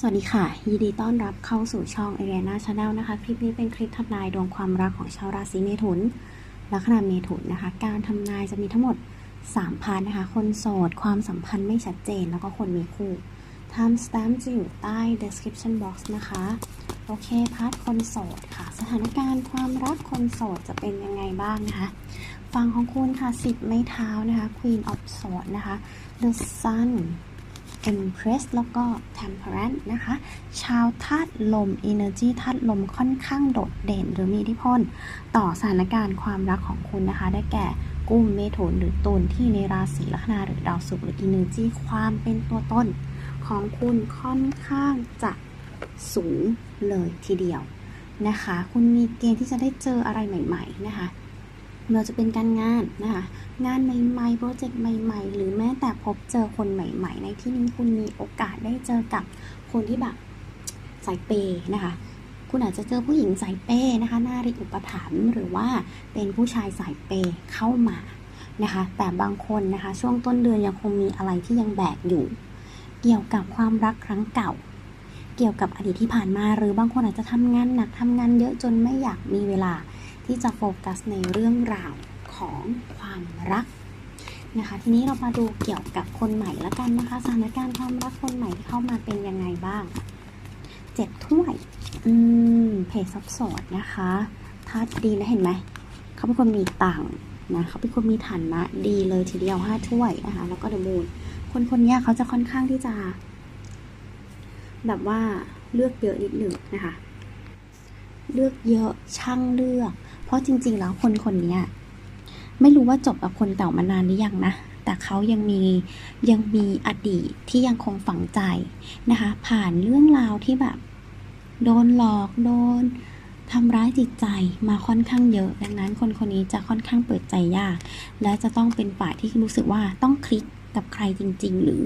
สวัสดีค่ะ ยินดีต้อนรับเข้าสู่ช่อง a r i a n a Channel นะคะ คลิปนี้เป็นคลิปทำนายดวงความรักของชาวราศีเมถุนลัคนาเมถุนนะคะ การทำนายจะมีทั้งหมด3พาร์ทนะคะ คนโสด ความสัมพันธ์ไม่ชัดเจน แล้วก็คนมีคู่ Time stamp จะอยู่ใต้ description box นะคะ โอเค พาร์ทคนโสดค่ะ สถานการณ์ความรักคนโสดจะเป็นยังไงบ้างนะคะฟังของคุณค่ะ10ไม้เท้านะคะ Queen of Swords นะคะ The Sun Empress แล้วก็ Temperance นะคะ ชาวธาตุลม Energy ธาตุลมค่อนข้างโดดเด่น หรือมีอิทธิพล ต่อสถานการณ์ความรักของคุณนะคะ ได้แก่กุ้มเมถุนหรือตุลที่ในราศีลัคนาหรือดาวศุกร์หรือ Energy ความเป็นตัวตนของคุณค่อนข้างจะสูงเลยทีเดียวนะคะ คุณมีเกณฑ์ที่จะได้เจออะไรใหม่ ๆ นะคะ ไม่ว่าจะเป็นการงานนะคะงานใหม่ๆ โปรเจกต์ใหม่ ๆ หรือแม้แต่พบเจอคนใหม่ ๆ ในที่นี้คุณมีโอกาสได้เจอกับคนที่แบบสายเปย์นะคะคุณอาจจะเจอผู้หญิงสายเปย์นะคะน่าริอุปถัมภ์หรือว่าเป็นผู้ชายสายเปย์เข้ามานะคะแต่บางคนนะคะช่วงต้นเดือนยังคงมีอะไรที่ยังแบกอยู่ เกี่ยวกับความรักครั้งเก่า เกี่ยวกับอดีตที่ผ่านมา หรือบางคนอาจจะทำงานหนักทำงานเยอะจนไม่อยากมีเวลา ที่จะโฟกัสในเรื่องราวของความรักนะคะ ทีนี้เรามาดูเกี่ยวกับคนใหม่ละกันนะคะ สถานการณ์ความรักคนใหม่ที่เข้ามาเป็นยังไงบ้างเจ็ดถ้วย อืม เพจซับสดนะคะทัดดีนะเห็นไหม เขาเป็นคนมีตังค์นะ เขาเป็นคนมีฐานะดีเลยทีเดียวห้าถ้วยนะคะ แล้วก็เดมูนคนคนนี้เขาจะค่อนข้างที่จะ แบบว่าเลือกเยอะนิดหนึ่งนะคะ เลือกเยอะช่างเลือก เพราะจริง ๆ แล้วคนคนนี้ไม่รู้ว่าจบกับคนเก่ามานานหรือยังนะ แต่เขายังมียังมีอดีตที่ยังคงฝังใจนะคะ ผ่านเรื่องราวที่แบบ โดนหลอกโดนทำร้ายจิตใจมาค่อนข้างเยอะ ดังนั้นคนคนนี้จะค่อนข้างเปิดใจยาก และจะต้องเป็นฝ่ายที่รู้สึกว่าต้องคลิกกับใครจริง ๆ หรือ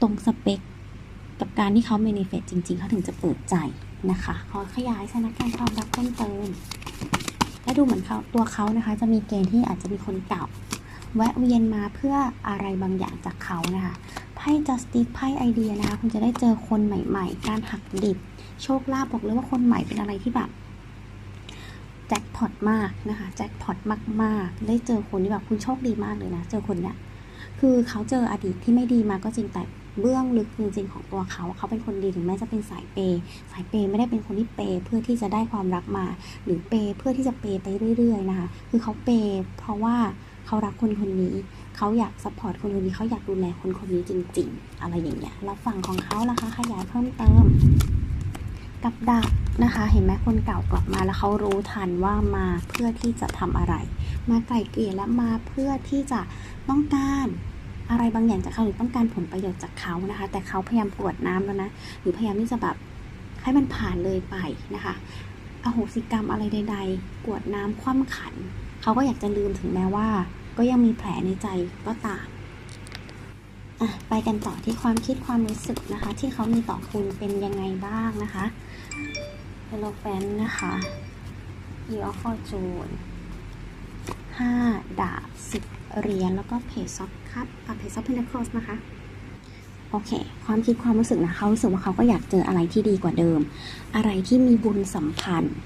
ตรงสเปคกับการที่เขาเมนิเฟตจริง ๆ เขาถึงจะเปิดใจนะคะ ขอขยายสถานการณ์ความรักเพิ่มเติม และดูเหมือนเขาตัวเขานะคะ จะมีเกณฑ์ที่อาจจะมีคนเก่า แวะเวียนมาเพื่ออะไรบางอย่างจากเขานะคะไพ่ justice ไพ่ไอเดียนะคะคุณจะได้เจอคนใหม่ๆ การหักดิบ โชคลาภบอกเลยว่าคนใหม่เป็นอะไรที่แบบแจ็คพอตมากนะคะแจ็คพอตมากๆ ได้เจอคนที่แบบคุณโชคดีมากเลยนะ เจอคนเนี้ยคือเขาเจออดีตที่ไม่ดีมาก็จริงแต่ เบื้องลึกจริงๆของตัวเขา เขาเป็นคนดีถึงแม้จะเป็นสายเปย์สายเปย์ไม่ได้เป็นคนที่เปย์เพื่อที่จะได้ความรักมา หรือเปย์เพื่อที่จะเปย์ไปเรื่อยๆนะคะคือเขาเปย์เพราะว่าเขารักคนคนนี้ เขาอยากซัพพอร์ตคนคนนี้เขาอยากดูแลคนคนนี้จริง ๆ อะไรอย่างเงี้ยแล้วฝั่งของเขาล่ะคะขยายเพิ่มเติมกับดักนะคะ เห็นไหมคนเก่ากลับมาแล้วเขารู้ทันว่ามาเพื่อที่จะทำอะไร มาไกล่เกลี่ยและมาเพื่อที่จะต้องการ อะไรบางอย่างจากเขาหรือต้องการผลประโยชน์จากเขานะคะ แต่เขาพยายามกรวดน้ำแล้วนะ หรือพยายามที่จะแบบให้มันผ่านเลยไปนะคะอโหสิกรรมอะไรใด ๆ กวดน้ำคว่ำขัน เขาก็อยากจะลืมถึงแม้ว่า ก็ยังมีแผลในใจก็ตามอะไปกันต่อที่ความคิดความรู้สึกนะคะ ที่เขามีต่อคุณเป็นยังไงบ้างนะคะเฮโลแฟนนะคะ e of Fortune ห้าดาบสิบ เหรียญแล้วก็เพจซ็อปครับเพจซ็อปเพนเดคอสนะคะโอเค ความคิดความรู้สึกนะเขารู้สึกว่าเขาก็อยากเจออะไรที่ดีกว่าเดิม อะไรที่มีบุญสัมพันธ์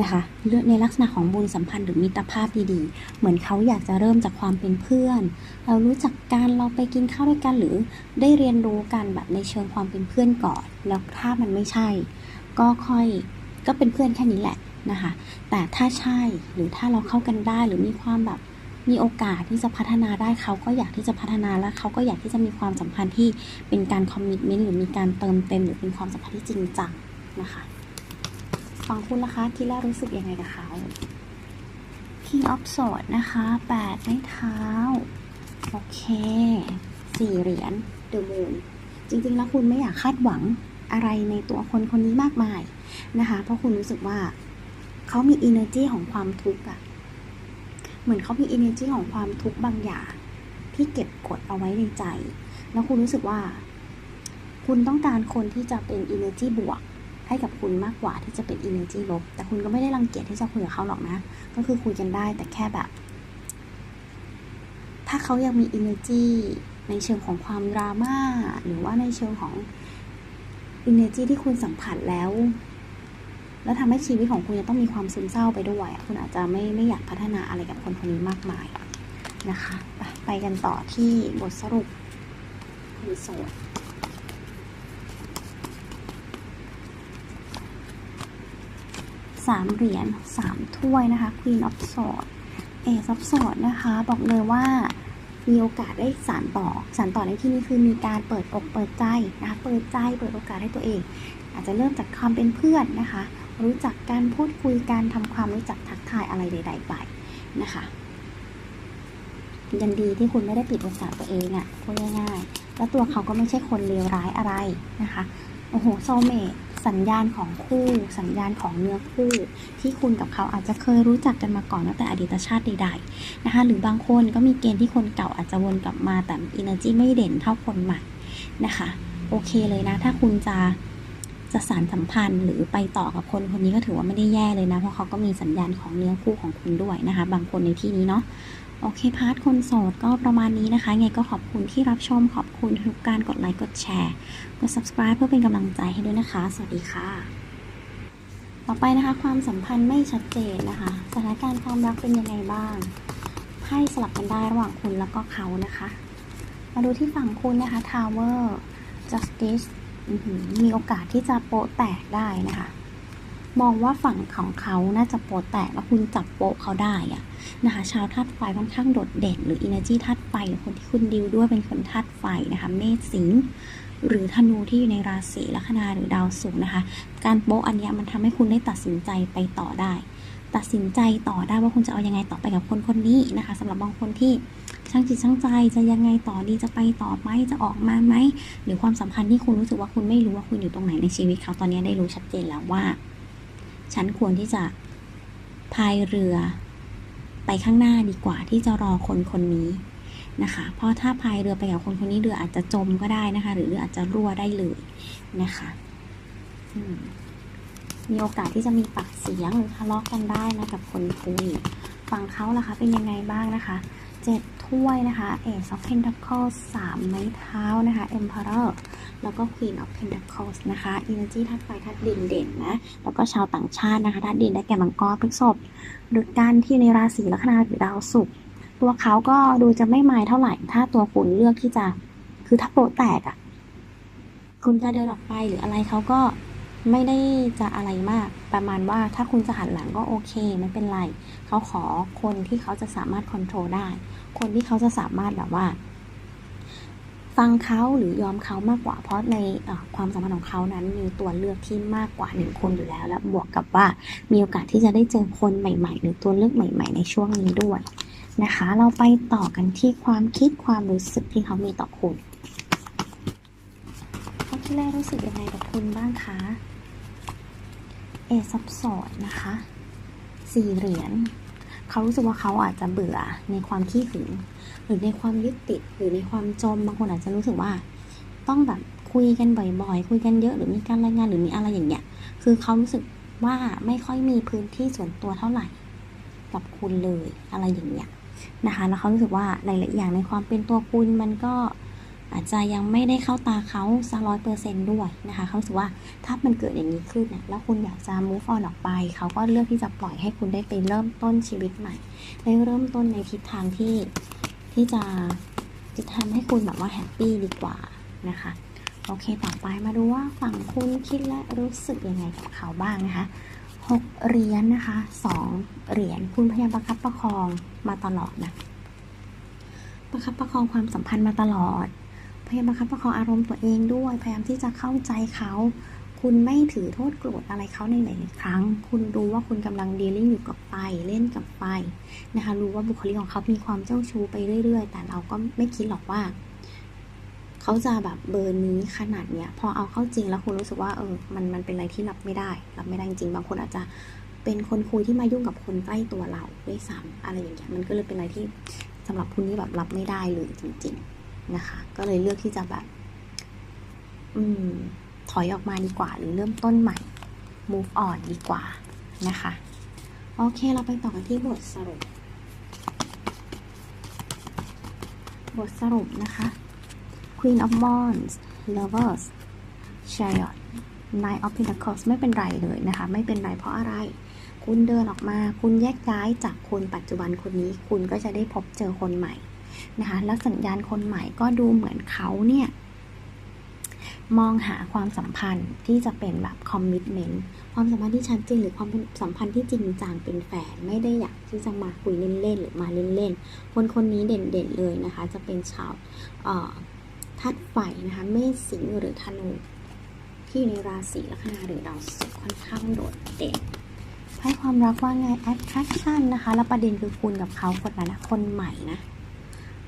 นะคะเลือกในลักษณะของบุญสัมพันธ์หรือมิตรภาพดีๆ เหมือนเขาอยากจะเริ่มจากความเป็นเพื่อน เรารู้จักกันเราไปกินข้าวด้วยกันหรือได้เรียนรู้กันแบบในเชิงความเป็นเพื่อนก่อน แล้วถ้ามันไม่ใช่ ก็ค่อยก็เป็นเพื่อนแค่นี้แหละนะคะ แต่ถ้าใช่หรือถ้าเราเข้ากันได้หรือมีความแบบ มีโอกาสที่จะพัฒนาได้เขาก็อยากที่จะพัฒนาและเขาก็อยากที่จะมีความสัมพันธ์ที่เป็นการคอมมิชเมนต์หรือมีการเติมเต็ม หรือเป็นความสัมพันธ์ที่จริงจังนะคะฟังคุณนะคะที่แรกรู้สึกยังไงกับเขา King of Swords นะคะแปดไม้เท้า โอเคสี่เหรียญ The Moon จริงๆ แล้วคุณไม่อยากคาดหวังอะไรในตัวคนคนนี้มากมายนะคะ เพราะคุณรู้สึกว่าเขามี energy ของความทุกข์อะ เหมือนเขามี energy ของความทุกข์บางอย่าง ที่เก็บกดเอาไว้ในใจ แล้วคุณรู้สึกว่า คุณต้องการคนที่จะเป็น energy บวก ให้กับคุณมากกว่าที่จะเป็น energy ลบ แต่คุณก็ไม่ได้รังเกียจที่จะคุยกับเขาหรอกนะ ก็คือคุยกันได้แต่แค่แบบ ถ้าเขายังมี energy ในเชิงของความดราม่าหรือว่าในเชิงของ energy ที่คุณสัมผัสแล้ว แล้วทำให้ชีวิตของคุณจะต้องมีความซึมเศร้าไปด้วยคุณอาจจะไม่ไม่อยากพัฒนาอะไรกับคนคนนี้มากมายนะคะไปไปกันต่อที่บทสรุปคุณโสดสามเหรียญสามถ้วยนะคะ Queen of Swords Ace of Swords นะคะ บอกเลยว่ามีโอกาสได้สานต่อ สานต่อในที่นี้คือมีการเปิดอกเปิดใจนะคะ เปิดใจเปิดโอกาสให้ตัวเอง อาจจะเริ่มจากความเป็นเพื่อนนะคะ รู้จักการพูดคุยการทำความรู้จักทักทายอะไรใด ๆ ไปนะคะยันดีที่คุณไม่ได้ปิดโอกาสตัวเองอะ่ะพูดง่ายๆ แล้วตัวเขาก็ไม่ใช่คนเลวร้ายอะไรนะคะโอ้โหโซเมตสัญญาณของคู่ สัญญาณของเนื้อคู่ ที่คุณกับเขาอาจจะเคยรู้จักกันมาก่อนตั้งแต่อดีตชาติใดๆนะคะ หรือบางคนก็มีเกณฑ์ที่คนเก่าอาจจะวนกลับมาแต่ energy ไม่เด่นเท่าคนใหม่นะคะ โอเคเลยนะ ถ้าคุณจะ จะสารสัมพันธ์หรือไปต่อกับคนคนนี้ก็ถือว่าไม่ได้แย่เลยนะ เพราะเขาก็มีสัญญาณของเนื้อคู่ของคุณด้วยนะคะ บางคนในที่นี้เนาะโอเคพาร์ทคนโสดก็ประมาณนี้นะคะ ไงก็ขอบคุณที่รับชมขอบคุณทุกการกดไลค์กดแชร์กด subscribe เพื่อเป็นกำลังใจให้ด้วยนะคะ สวัสดีค่ะ ต่อไปนะคะ ความสัมพันธ์ไม่ชัดเจนนะคะสถานการณ์ความรักเป็นยังไงบ้างไพ่สลับกันได้ระหว่างคุณแล้วก็เขานะคะ มาดูที่ฝั่งคุณนะคะ Tower Justice มีโอกาสที่จะโปะแตกได้นะคะ มองว่าฝั่งของเขาน่าจะโปะแตกแล้วคุณจับโปะเขาได้อะนะคะ ชาวธาตุไฟค่อนข้างโดดเด่น หรือ energy ธาตุไฟหรือคนที่คุณดิวด้วยเป็นคนธาตุไฟนะคะ เมษสิงห์หรือธนูที่อยู่ในราศีลัคนาหรือดาวศุกร์นะคะ การโปะอันนี้มันทำให้คุณได้ตัดสินใจไปต่อได้ ตัดสินใจต่อได้ว่าคุณจะเอายังไงต่อไปกับคนคนนี้นะคะสำหรับบางคนที่ช่างจิตช่างใจจะยังไงต่อดีจะไปต่อไหมจะออกมาไหมหรือความสัมพันธ์ที่คุณรู้สึกว่าคุณไม่รู้ว่าคุณอยู่ตรงไหนในชีวิตเขาตอนนี้ได้รู้ชัดเจนแล้วว่า ฉันควรที่จะพายเรือ ไปข้างหน้าดีกว่าที่จะรอคนคนนี้นะคะ เพราะถ้าพายเรือไปกับคนคนนี้เรืออาจจะจมก็ได้นะคะ หรือเรืออาจจะรั่วได้เลยนะคะ อืม มีโอกาสที่จะมีปากเสียงหรือทะเลาะกันได้นะกับคนคุยฝั่งเขาล่ะคะเป็นยังไงบ้างนะคะเจ็ดถ้วยนะคะ Ace of Pentacles สามไม้เท้านะคะ Emperor แล้วก็ Queen of Pentacles นะคะ Energy ธาตุไฟธาตุดินเด่นนะ แล้วก็ชาวต่างชาตินะคะธาตุดินได้แก่มังกรพฤษภหรือการที่ในราศีลัคนาหรือดาวศุกร์ตัวเขาก็ดูจะไม่มายเท่าไหร่ ถ้าตัวคุณเลือกที่จะคือถ้าโปะแตกอะ่ะคุณจะเดินออกไปหรืออะไรเขาก็ ไม่ได้จะอะไรมากประมาณว่าถ้าคุณจะหันหลังก็โอเคไม่เป็นไร เขาขอคนที่เขาจะสามารถควบคุมได้ คนที่เขาจะสามารถแบบว่า ฟังเขาหรือยอมเขามากกว่าเพราะในความสัมพันธ์ของเขานั้นมีตัวเลือกที่มากกว่าหนึ่งคนอยู่แล้ว และบวกกับว่ามีโอกาสที่จะได้เจอคนใหม่ ๆ หรือตัวเลือกใหม่ ๆ ในช่วงนี้ด้วยนะคะ เราไปต่อกันที่ความคิดความรู้สึกที่เขามีต่อคุณเขาที่แรกรู้สึกยังไงกับคุณบ้างคะ เอซับสอดนะคะสี่เหรียญเขารู้สึกว่าเขาอาจจะเบื่อในความขี้หึงหรือในความยึดติดหรือในความจมบางคนอาจจะรู้สึกว่า ต้องแบบคุยกันบ่อยๆ คุยกันเยอะหรือมีการรายงานหรือมีอะไรอย่างเงี้ย คือเขารู้สึกว่าไม่ค่อยมีพื้นที่ส่วนตัวเท่าไหร่ กับคุณเลยอะไรอย่างเงี้ยนะคะ แล้วเขารู้สึกว่าหลายๆอย่างในความเป็นตัวคุณมันก็ อาจจะยังไม่ได้เข้าตาเขาสักร้อยเปอร์เซนด้วยนะคะเขารู้สึกว่าถ้ามันเกิดอย่างนี้ขึ้นเนะแล้วคุณอยากจะ move on ออกไป เขาก็เลือกที่จะปล่อยให้คุณได้ไปเริ่มต้นชีวิตใหม่ได้เริ่มต้นในทิศทางที่ที่จะจะทำให้คุณแบบว่าแฮปปี้ดีกว่านะคะโอเค ต่อไปมาดูว่าฝั่งคุณคิดและรู้สึกยังไงกับเขาบ้างนะคะหกเหรียญนะคะสองเหรียญคุณพยายามประคับประคองมาตลอดนะประคับประคองความสัมพันธ์มาตลอด พยายามประคับประคองอารมณ์ตัวเองด้วย พยายามที่จะเข้าใจเขา คุณไม่ถือโทษโกรธอะไรเขาในหลายๆครั้ง คุณรู้ว่าคุณกำลังดีลิ่งอยู่กับไฟเล่นกับไฟนะคะ รู้ว่าบุคลิกของเขา มีความเจ้าชู้ไปเรื่อย ๆ แต่เราก็ไม่คิดหรอกว่า เขาจะแบบเบอร์นี้ขนาดเนี้ย พอเอาเข้าจริงแล้วคุณรู้สึกว่าเออ มันมันเป็นอะไรที่รับไม่ได้ รับไม่ได้จริงๆบางคนอาจจะเป็นคนคุยที่มายุ่งกับคนใกล้ตัวเราด้วยซ้ำอะไรอย่างเงี้ย มันก็เลยเป็นอะไรที่สำหรับคุณนี่แบบรับไม่ได้เลยจริง ๆ นะคะ ก็เลยเลือกที่จะแบบ อืม ถอยออกมาดีกว่า หรือเริ่มต้นใหม่ move on ดีกว่านะคะ โอเคเราไปต่อกันที่บทสรุป บทสรุปนะคะ Queen of Wands Lovers Chariot Nine of Pentacles ไม่เป็นไรเลยนะคะ ไม่เป็นไรเพราะอะไร คุณเดินออกมา คุณแยกย้ายจากคนปัจจุบันคนนี้ คุณก็จะได้พบเจอคนใหม่ นะคะ แล้วสัญญาณคนใหม่ก็ดูเหมือนเขาเนี่ย มองหาความสัมพันธ์ที่จะเป็นแบบคอมมิชเมนต์ความสัมพันธ์ที่ชัดเจนหรือความสัมพันธ์ที่จริงจังเป็นแฟนไม่ได้อยากที่จะมาคุยเล่นๆหรือมาเล่นๆคนคนนี้เด่นๆเลยนะคะ จะเป็นชาวเอ่อธาตุไฟนะคะเมษสิงห์หรือธนูที่อยู่ในราศีลัคนาหรือดาวศุกร์ค่อนข้างโดดเด่นไพ่ความรักว่าไง attraction นะคะ แล้วประเด็นคือคุณกับเขาคนนั้นนะคนใหม่นะ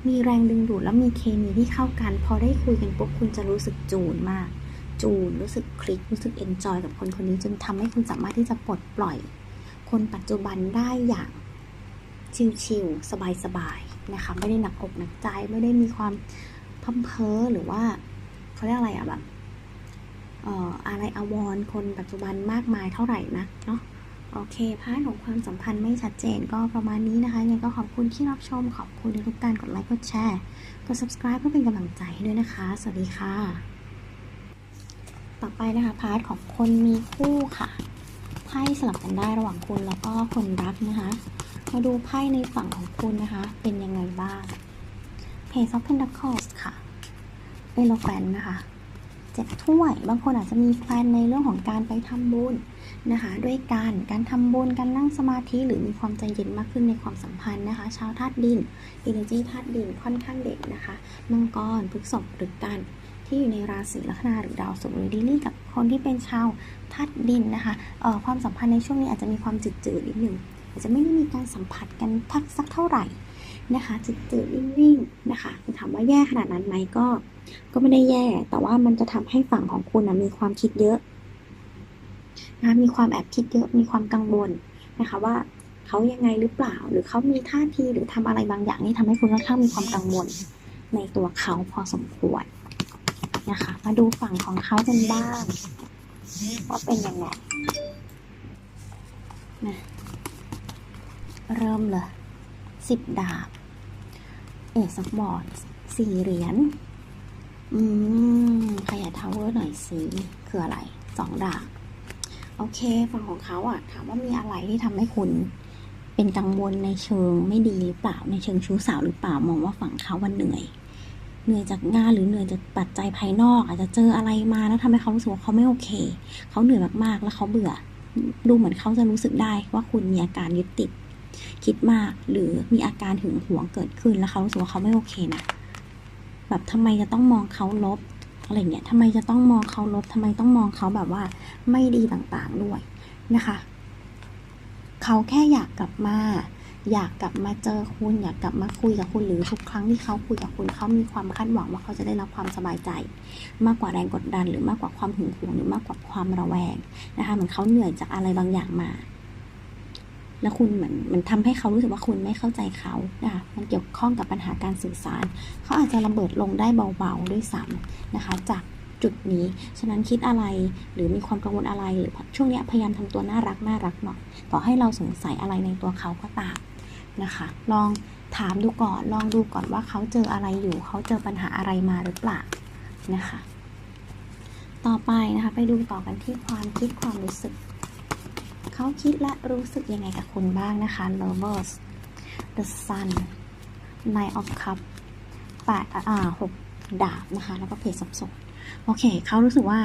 มีแรงดึงดูดแล้วมีเคมีที่เข้ากัน พอได้คุยกันปุ๊บคุณจะรู้สึกจูนมาก จูนรู้สึกคลิกรู้สึกเอนจอยกับคนคนนี้จนทำให้คุณสามารถที่จะปลดปล่อย คนปัจจุบันได้อย่างชิลๆสบายๆนะคะไม่ได้หนักอกหนักใจไม่ได้มีความพัมเพอหรือว่าเขาเรียกอะไรอะแบบอออะไรอาวรคนปัจจุบันมากมายเท่าไหร่นะเนาะ โอเคพาร์ทของความสัมพันธ์ไม่ชัดเจนก็ประมาณนี้นะคะยังไงก็ขอบคุณที่รับชม ขอบคุณทุกการกดไลค์กดแชร์กด subscribe เพื่อเป็นกำลังใจให้ด้วยนะคะ สวัสดีค่ะ ต่อไปนะคะพาร์ทของคนมีคู่ค่ะไพ่สลับกันได้ระหว่างคุณแล้วก็คนรักนะคะ มาดูไพ่ในฝั่งของคุณนะคะ เป็นยังไงบ้าง Page of Pentacles ค่ะ Eloquent นะคะเจ็ดถ้วย บางคนอาจจะมีแพลนในเรื่องของการไปทำบุญ นะคะ ด้วยการการทำบุญการนั่งสมาธิหรือมีความใจเย็นมากขึ้นในความสัมพันธ์นะคะ ชาวธาตุดิน Energy ธาตุดินค่อนข้างเด่นนะคะมังกรพฤษภหรือกันที่อยู่ในราศีลัคนาหรือดาวศุกร์หรือดิลี่กับคนที่เป็นชาวธาตุดินนะคะเอ่อความสัมพันธ์ในช่วงนี้อาจจะมีความจืดๆนิดหนึ่งอาจจะไม่ได้มีการสัมผัสกันทักสักเท่าไหร่นะคะจืดๆนิ่งๆนะคะถามว่าแย่ขนาดนั้นไหมก็ ก็ไม่ได้แย่ แต่ว่ามันจะทำให้ฝั่งของคุณนะมีความคิดเยอะ นะมีความแอบคิดเยอะมีความกังวลนะคะว่าเขายังไงหรือเปล่า หรือเขามีท่าทีหรือทำอะไรบางอย่างที่ทำให้คุณค่อนข้างมีความกังวลในตัวเขาพอสมควรนะคะ มาดูฝั่งของเขากันบ้างว่าเป็นยังไงนะเริ่มเลยสิบดาบ เอสบอร์ดสี่เหรียญ อืม ขยายทาวเวอร์หน่อยสิ คืออะไรสองดาบ โอเค ฝั่งของเขาอะถามว่ามีอะไรที่ทำให้คุณ เป็นกังวลในเชิงไม่ดีหรือเปล่าในเชิงชู้สาวหรือเปล่ามองว่าฝั่งเขาวันเหนื่อยเหนื่อยจากงานหรือเหนื่อยจากปัจจัยภายนอก อาจจะเจออะไรมาแล้วทำให้เขารู้สึกว่าเขาไม่โอเค เขาเหนื่อยมากๆ แล้วเขาเบื่อ ดูเหมือนเขาจะรู้สึกได้ว่าคุณมีอาการยึดติด คิดมากหรือมีอาการหึงหวงเกิดขึ้นแล้วเขารู้สึกว่าเขาไม่โอเคนะแบบทำไมจะต้องมองเขาลบ อะไรเงี้ยทำไมจะต้องมองเขาลบทำไมต้องมองเขาแบบว่าไม่ดีต่างๆด้วยนะคะเขาแค่อยากกลับมา อยากกลับมาเจอคุณ อยากกลับมาคุยกับคุณหรือทุกครั้งที่เขาคุยกับคุณเขามีความคาดหวังว่าเขาจะได้รับความสบายใจ มากกว่าแรงกดดัน หรือมากกว่าความหึงหวงหรือมากกว่าความระแวงนะคะเหมือนเขาเหนื่อยจากอะไรบางอย่างมา แล้วคุณเหมือนมันทำให้เขารู้สึกว่าคุณไม่เข้าใจเขานะคะมันเกี่ยวข้องกับปัญหาการสื่อสาร เขาอาจจะระเบิดลงได้เบาๆด้วยซ้ำนะคะ จากจุดนี้ ฉะนั้นคิดอะไรหรือมีความกังวลอะไรหรือช่วงนี้พยายามทำตัวน่ารักน่ารักหน่อยต่อให้เราสงสัยอะไรในตัวเขาก็ตามนะคะ ลองถามดูก่อน ลองดูก่อนว่าเขาเจออะไรอยู่ เขาเจอปัญหาอะไรมาหรือเปล่านะคะ ต่อไปนะคะ ไปดูต่อกันที่ความคิดความรู้สึก เขาคิดและรู้สึกยังไงกับคุณบ้างนะคะ lovers the sun nine of cup แปดอ่าหกดาบนะคะ แล้วก็เพจสับสนโอเค เขารู้สึกว่า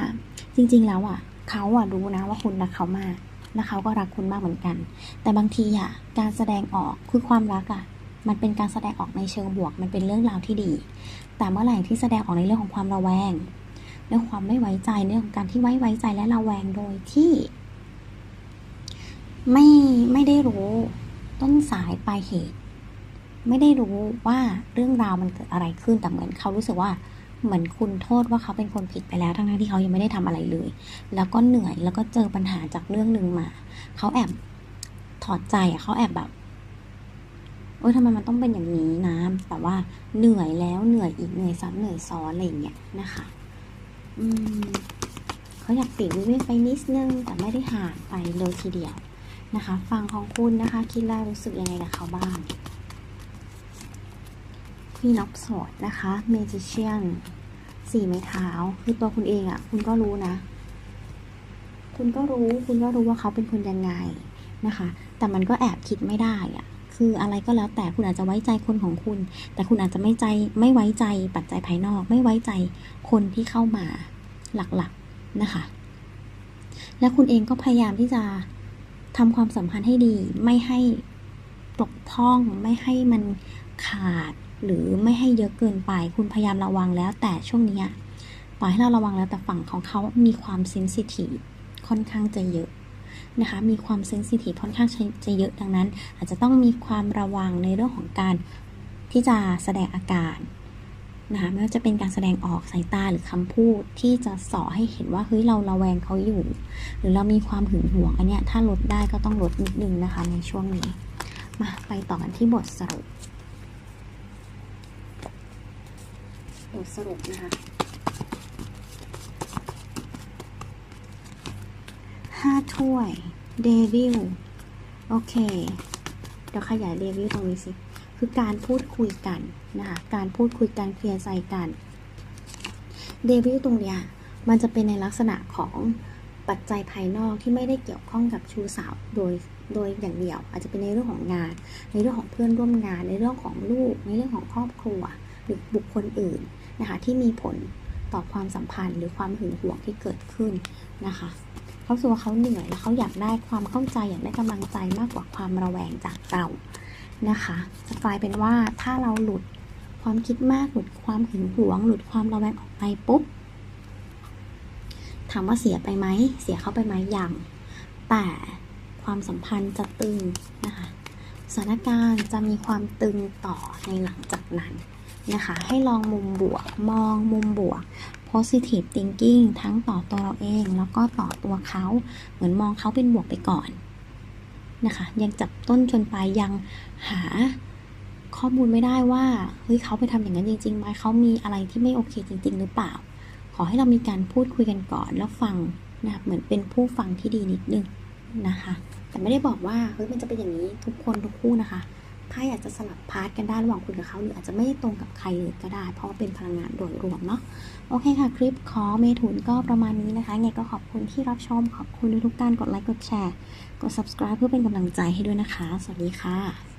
จริง ๆ แล้วอะเขาอะรู้นะว่าคุณรักเขามากและเขาก็รักคุณมากเหมือนกัน แต่บางทีอะการแสดงออกคือความรักอะมันเป็นการแสดงออกในเชิงบวก มันเป็นเรื่องราวที่ดี แต่เมื่อไหร่ที่แสดงออกในเรื่องของความระแวง เรื่องความไม่ไว้ใจ เรื่องของการที่ไว้ไว้ใจและระแวงโดยที่ ไม่ไม่ได้รู้ต้นสายปลายเหตุ ไม่ได้รู้ว่าเรื่องราวมันเกิดอะไรขึ้นแต่เหมือนเขารู้สึกว่าเหมือนคุณโทษว่าเขาเป็นคนผิดไปแล้ว ทั้งที่เขายังไม่ได้ทำอะไรเลย แล้วก็เหนื่อยแล้วก็เจอปัญหาจากเรื่องหนึ่งมา เขาแอบถอดใจอะเขาแอบแบบเออทำไมมันต้องเป็นอย่างนี้นะแต่ว่าเหนื่อยแล้วเหนื่อยอีกเหนื่อยซ้ำเหนื่อยซ้อนอะไรอย่างเงี้ยนะคะ อืมเขาอยากปลีกวิเวกไปนิดนึงแต่ไม่ได้ห่างไปเลยทีเดียว นะคะ ฟังของคุณนะคะ คิดแล้วรู้สึกยังไงกับเขาบ้าง พี่น็อบสดนะคะเมจิเชียนสี่ไม้เท้า คือตัวคุณเองอะ่ะ คุณก็รู้นะ คุณก็รู้ คุณก็รู้ว่าเขาเป็นคนยังไงนะคะ แต่มันก็แอบคิดไม่ได้อะคืออะไรก็แล้วแต่คุณอาจจะไว้ใจคนของคุณ แต่คุณอาจจะไม่ใจไม่ไว้ใจปัจจัยภายนอก ไม่ไว้ใจคนที่เข้ามาหลักๆนะคะ และคุณเองก็พยายามที่จะ ทำความสัมพันธ์ให้ดี ไม่ให้ตกพร่อง ไม่ให้มันขาด หรือไม่ให้เยอะเกินไป คุณพยายามระวังแล้ว แต่ช่วงนี้ยต่อให้เราระวังแล้วแต่ฝั่งของเขามีความเซนซิทีฟค่อนข้างจะเยอะนะคะ มีความเซนซิทีฟค่อนข้างจะเยอะดังนั้น อาจจะต้องมีความระวังในเรื่องของการที่จะแสดงอาการ นะคะไม่ว่าจะเป็นการแสดงออกสายตาหรือคำพูดที่จะส่อให้เห็นว่าเฮ้ยเราระแวงเขาอยู่ หรือเรามีความหึงหวงอันเนี้ยถ้าลดได้ก็ต้องลดนิดนึงนะคะในช่วงนี้มาไปต่อกันที่บทสรุปบทสรุปนะคะห้าถ้วยเดวิลโอเคเดี๋ยวขยายเดวิลตรงนี้สิ คือการพูดคุยกันนะคะการพูดคุยกันเคลียร์ใจกันเดวิลตรงเนี้ยมันจะเป็นในลักษณะของปัจจัยภายนอกที่ไม่ได้เกี่ยวข้องกับชูสาวโดยโดยอย่างเดียว อาจจะเป็นในเรื่องของงาน ในเรื่องของเพื่อนร่วมงาน ในเรื่องของลูก ในเรื่องของครอบครัว หรือบุคคลอื่นนะคะที่มีผลต่อความสัมพันธ์หรือความหึงหวงที่เกิดขึ้นนะคะเขาสึกว่าเขาเหนื่อยแล้วเขาอยากได้ความเข้าใจอยากได้กำลังใจมากกว่าความระแวงจากเรา นะคะจะกลายเป็นว่าถ้าเราหลุดความคิดมากหลุดความหึงหวง หลุดความระแวงออกไปปุ๊บถามว่าเสียไปไหมเสียเข้าไปไหมยังแต่ความสัมพันธ์จะตึงนะคะสถานการณ์จะมีความตึงต่อในหลังจากนั้นนะคะ ให้ลองมุมบวกมองมุมบวก positive thinking ทั้งต่อตัวเราเอง แล้วก็ต่อตัวเขา เหมือนมองเขาเป็นบวกไปก่อน นะคะ ยังจับต้นชนปลายยังหาข้อมูลไม่ได้ว่าเฮ้ยเขาไปทำอย่างนั้นจริงๆไหมเขามีอะไรที่ไม่โอเคจริง ๆ หรือเปล่า ขอให้เรามีการพูดคุยกันก่อนแล้วฟังนะเหมือนเป็นผู้ฟังที่ดีนิดนึงนะคะ แต่ไม่ได้บอกว่าเฮ้ยมันจะเป็นอย่างนี้ทุกคนทุกคู่นะคะ ถ้าอยากจะสลับพาร์ทกันได้ระหว่างคุณกับเขาหรืออาจจะไม่ตรงกับใครเลยก็ได้ เพราะว่าเป็นพลังงานโดยรวมเนาะโอเคค่ะ คลิปขอเมถุนก็ประมาณนี้นะคะไงก็ขอบคุณที่รับชม ขอบคุณทุกการกดไลค์กดแชร์ กด subscribe เพื่อเป็นกำลังใจให้ด้วยนะคะ สวัสดีค่ะ